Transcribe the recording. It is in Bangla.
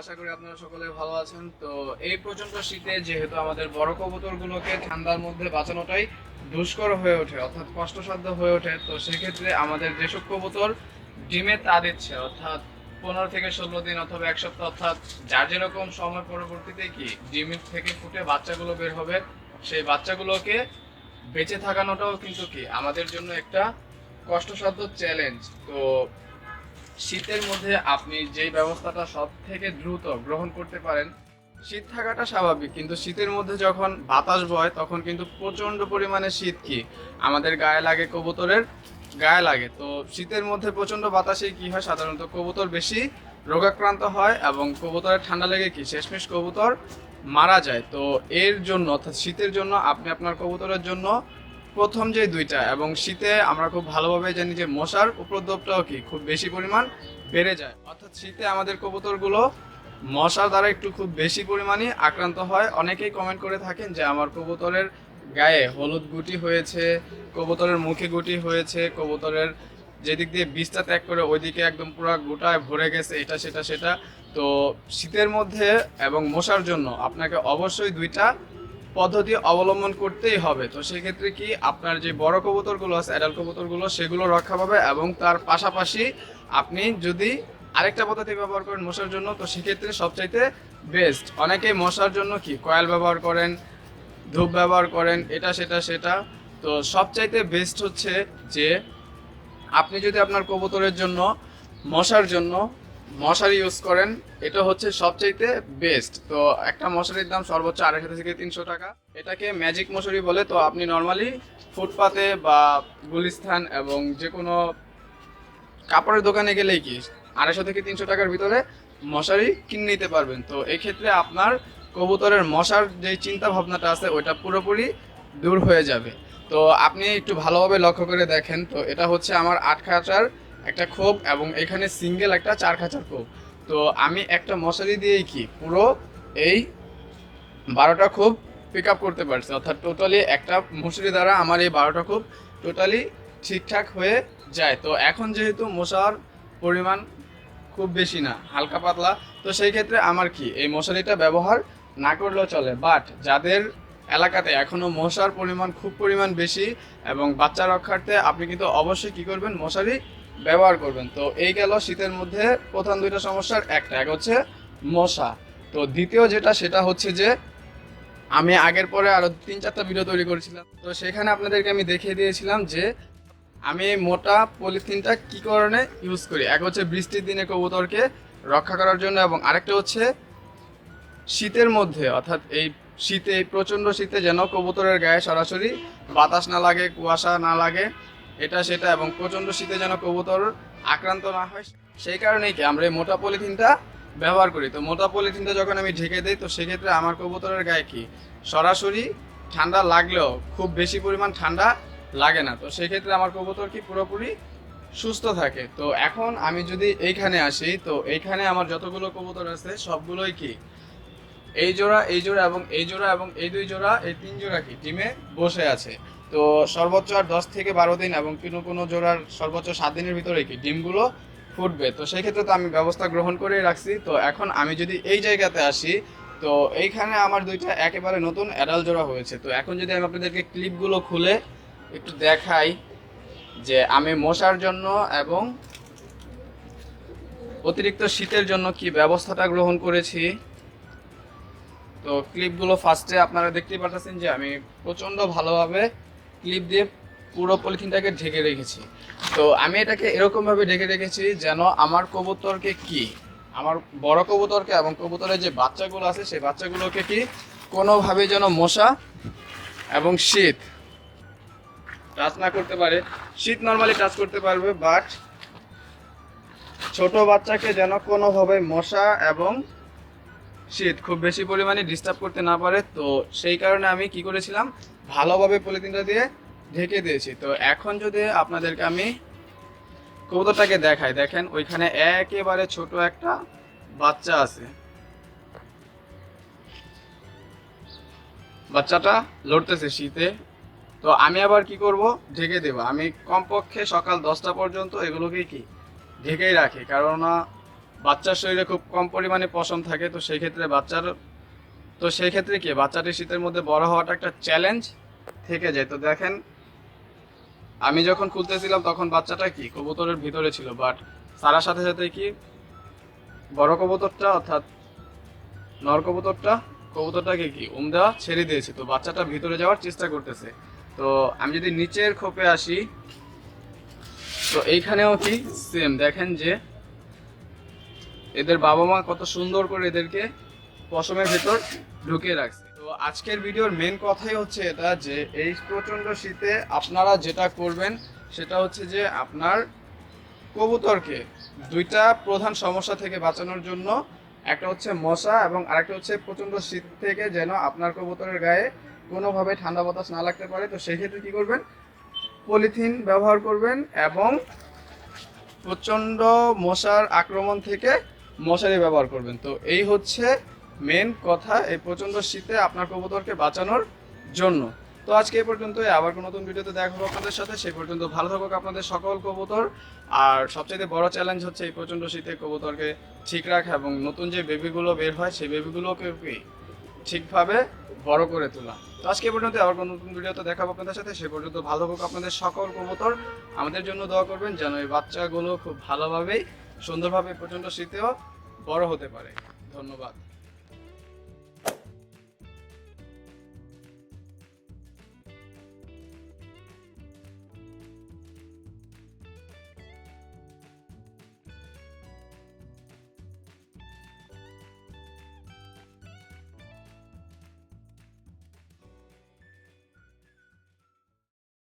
আশা করি আপনারা সকলে ভালো আছেন। তো এই প্রচণ্ড শীতে যেহেতু আমাদের বড় কবুতরগুলোকে ঠান্ডার মধ্যে বাঁচানোটাই দুষ্কর হয়ে ওঠে, অর্থাৎ কষ্টসাধ্য হয়ে ওঠে, তো সেক্ষেত্রে আমাদের যেসব কবুতর ডিমে তা দিচ্ছে, অর্থাৎ পনেরো থেকে ষোলো দিন অথবা এক সপ্তাহ, অর্থাৎ যার যেরকম সময় পরবর্তীতে কি ডিম থেকে ফুটে বাচ্চাগুলো বের হবে, সেই বাচ্চাগুলোকে বেঁচে থাকানোটাও কিন্তু কি আমাদের জন্য একটা কষ্টসাধ্য চ্যালেঞ্জ তো শীতের মধ্যে আপনি যেই ব্যবস্থাটা সব থেকে দ্রুত গ্রহণ করতে পারেন, শীত থাকাটা স্বাভাবিক। কিন্তু শীতের মধ্যে যখন বাতাস বয়, তখন কিন্তু প্রচণ্ড পরিমাণে শীত কি? আমাদের গায়ে লাগে কবুতরের গায়ে লাগে। তো শীতের মধ্যে প্রচণ্ড বাতাসে কি হয়? সাধারণত কবুতর বেশি রোগাক্রান্ত হয় এবং কবুতরের ঠান্ডা লেগে কি? শেষমেশ কবুতর মারা যায়। তো এর জন্য, অর্থাৎ শীতের জন্য, আপনি আপনার কবুতরের জন্য প্রথম যে দুইটা, এবং শীতে আমরা খুব ভালোভাবে জানি যে মশার উপদ্রবটাও কি, খুব বেশি পরিমাণ বেড়ে যায়। অর্থাৎ শীতে আমাদের কবুতরগুলো মশার দ্বারা একটু খুব বেশি পরিমাণে আক্রান্ত হয়। অনেকেই কমেন্ট করে থাকেন যে আমার কবুতরের গায়ে হলুদ গুটি হয়েছে, কবুতরের মুখে গুটি হয়েছে, কবুতরের যেদিক দিয়ে বীজটা ত্যাগ করে ওইদিকে একদম পুরো গোটায় ভরে গেছে, এটা, সেটা সেটা। তো শীতের মধ্যে এবং মশার জন্য আপনাকে অবশ্যই দুইটা পদ্ধতি অবলম্বন করতেই হবে। তো সেক্ষেত্রে কি আপনার যে বড় কবুতরগুলো আছে অ্যাডাল্ট কবুতরগুলো, সেগুলো রক্ষা পাবে এবং তার পাশাপাশি আপনি যদি আরেকটা পদ্ধতি ব্যবহার করেন মশার জন্য, তো সেক্ষেত্রে সবচাইতে বেস্ট অনেকেই মশার জন্য কি কয়েল ব্যবহার করেন, ধূপ ব্যবহার করেন, এটা, সেটা সেটা। তো সবচাইতে বেস্ট হচ্ছে যে আপনি যদি আপনার কবুতরের জন্য, মশার জন্য মশারি ইউজ করেন, এটা হচ্ছে সবচাইতে বেস্ট তো একটা মশারির দাম সর্বোচ্চ আড়াইশো থেকে তিনশো টাকা। এটাকে ম্যাজিক মশারি বলে, তো আপনি নর্মালি ফুটপাতে বা গুলিস্থান এবং যে কোনো কাপড়ের দোকানে গেলেই কি আড়াইশো থেকে তিনশো টাকার ভিতরে মশারি কিনে নিতে পারবেন। তো এই ক্ষেত্রে আপনার কবুতরের মশার যে চিন্তা ভাবনাটা আছে, ওইটা পুরোপুরি দূর হয়ে যাবে। তো আপনি একটু ভালোভাবে লক্ষ্য করে দেখেন, তো এটা হচ্ছে আমার আট খাঁচার একটা খোপ এবং এখানে সিঙ্গেল একটা চার খাঁচার খোপ। তো আমি একটা মশারি দিয়েই কি পুরো এই বারোটা খোপ পিক আপ করতে পারছি। অর্থাৎ টোটালি একটা মশারি দ্বারা আমার এই বারোটা খোপ টোটালি ঠিকঠাক হয়ে যায়। তো এখন যেহেতু মশার পরিমাণ খুব বেশি না, হালকা পাতলা, তো সেই ক্ষেত্রে আমার কি এই মশারিটা ব্যবহার না করলেও চলে। বাট যাদের এলাকাতে এখনও মশার পরিমাণ খুব পরিমাণ বেশি এবং বাচ্চা রক্ষার্থে আপনি কিন্তু অবশ্যই কি করবেন, মশারি ব্যবহার করবেন। তো এই গেল শীতের মধ্যে প্রধান দুইটা সমস্যার একটা। এক হচ্ছে মশা। তো দ্বিতীয় যেটা, সেটা হচ্ছে যে আমি আগের পরে আরও তিন চারটা ভিডিও তৈরি করেছিলাম। তো সেখানে আপনাদেরকে আমি দেখিয়ে দিয়েছিলাম যে আমি মোটা পলিথিনটা কি কারণে ইউজ করি? এক হচ্ছে বৃষ্টির দিনে কবুতরকে রক্ষা করার জন্য এবং আরেকটা হচ্ছে শীতের মধ্যে, অর্থাৎ এই শীতে, প্রচণ্ড শীতে যেন কবুতরের গায়ে সরাসরি বাতাস না লাগে, কুয়াশা না লাগে এটা সেটা এবং প্রচণ্ড শীতে যেন কবুতর আক্রান্ত না হয়। সেই কারণেই কি আমরা এই মোটা পলিথিনটা ব্যবহার করি। তো মোটা পলিথিনটা যখন আমি ঢেকে দিই, তো সেক্ষেত্রে আমার কবুতরের গায়ে কি? সরাসরি ঠান্ডা লাগলেও খুব বেশি পরিমাণ ঠান্ডা লাগে না। তো সেক্ষেত্রে আমার কবুতর কি পুরোপুরি সুস্থ থাকে। তো এখন আমি যদি এইখানে আসি, তো এইখানে আমার যতগুলো কবুতর আছে, সবগুলোই কি? এই জোড়া এই জোড়া এবং এই জোড়া এবং এই দুই জোড়া, এই তিন জোড়া কি? টিমে বসে আছে। তো সর্বোচ্চ আর দশ থেকে বারো দিন এবং কোনো কোনো জোড়ার সর্বোচ্চ সাত দিনের ভিতরে কি ডিমগুলো ফুটবে? তো সেই ক্ষেত্রে তো আমি ব্যবস্থা গ্রহণ করে রাখছি। তো এখন আমি যদি এই জায়গাতে আসি, তো এইখানে আমার দুইটা একেবারে নতুন অ্যাডাল জোড়া হয়েছে। তো এখন যদি আমি আপনাদেরকে ক্লিপগুলো খুলে একটু দেখাই যে আমি মশার জন্য এবং অতিরিক্ত শীতের জন্য কি ব্যবস্থাটা গ্রহণ করেছি। তো ক্লিপগুলো ফার্স্টে আপনারা দেখতেই পাচ্ছেন যে আমি প্রচণ্ড ভালোভাবে ক্লিপ দিয়ে পুরো পলিথিনটাকে ঢেকে রেখেছি। তো আমি এটাকে এরকমভাবে ঢেকে রেখেছি যেন আমার কবুতরকে কি, আমার বড় কবুতরকে এবং কবুতরের যে বাচ্চাগুলো আছে, সেই বাচ্চাগুলোকে কি কোনোভাবে যেন মশা এবং শীত টাচ না করতে পারে। শীত নর্মালি টাচ করতে পারবে বাট ছোট বাচ্চাকে যেন কোনোভাবে মশা এবং শীত খুব বেশি পরিমাণে ডিস্টার্ব করতে না পারে। তো সেই কারণে আমি কি করেছিলাম ভালোভাবে পলিথিনটা দিয়ে ঢেকে দিয়েছি। তো এখন যদি আপনাদেরকে আমি কবুতরটাকে দেখাই, দেখেন ওইখানে একেবারে ছোট একটা বাচ্চা আছে। বাচ্চাটা লড়তেছে শীতে। তো আমি আবার কি করব? ঢেকে দেব। আমি কমপক্ষে সকাল দশটা পর্যন্ত এগুলোকে কি? ঢেকেই রাখি। কারণ বাচ্চার শরীরে খুব কম পরিমাণে পশম থাকে, তো সেই ক্ষেত্রে বাচ্চার তো সেই ক্ষেত্রে কি বাচ্চাটি শীতের মধ্যে বড় হওয়াটা একটা চ্যালেঞ্জ থেকে যায়। তো দেখেন, আমি যখন খুলতেছিলাম তখন বাচ্চাটা কি কবুতরের ভিতরে ছিল বাট সারার সাথে সাথে কি বড় কবুতরটা অর্থাৎ নর কবুতরটা, কবুতরটাকে কি উম দেওয়া ছেড়ে দিয়েছে। তো বাচ্চাটা ভিতরে যাওয়ার চেষ্টা করতেছে। তো আমি যদি নিচের খোপে আসি, তো এইখানেও কি সেম দেখেন যে এদের বাবা মা কত সুন্দর করে এদেরকে পশমের ভেতর ঢুকিয়ে রাখছে। তো আজকের ভিডিওর মেন কথাই হচ্ছে এটা যে, এই প্রচণ্ড শীতে আপনারা যেটা করবেন, সেটা হচ্ছে যে আপনার কবুতরকে দুইটা প্রধান সমস্যা থেকে বাঁচানোর জন্য একটা হচ্ছে মশা এবং আরেকটা হচ্ছে প্রচণ্ড শীত থেকে যেন আপনার কবুতরের গায়ে কোনোভাবে ঠান্ডা বাতাস না লাগতে পারে। তো সেই ক্ষেত্রে কি করবেন? পলিথিন ব্যবহার করবেন এবং প্রচণ্ড মশার আক্রমণ থেকে মশারি ব্যবহার করবেন। তো এই হচ্ছে মেন কথা এই প্রচণ্ড শীতে আপনার কবুতরকে বাঁচানোর জন্য। তো আজকে এই পর্যন্তই, আবার কোনো নতুন ভিডিওতে দেখা হবে আপনাদের সাথে। সেই পর্যন্ত ভালো থাকুক আপনাদের সকল কবুতর। আর সবচেয়ে বড় চ্যালেঞ্জ হচ্ছে এই প্রচণ্ড শীতে কবুতরকে ঠিক রাখা এবং নতুন যে বেবিগুলো বের হয়, সেই বেবিগুলোকে ঠিকভাবে বড় করে তোলা। তো আজকে পর্যন্ত আবার কোনো নতুন ভিডিওতে দেখাবো আপনাদের সাথে। সে পর্যন্ত ভালো থাকুক আপনাদের সকল কবুতর। আমাদের জন্য দোয়া করবেন যেন এই বাচ্চাগুলো খুব ভালোভাবেই, সুন্দরভাবে প্রচণ্ড শীতেও বড় হতে পারে। ধন্যবাদ।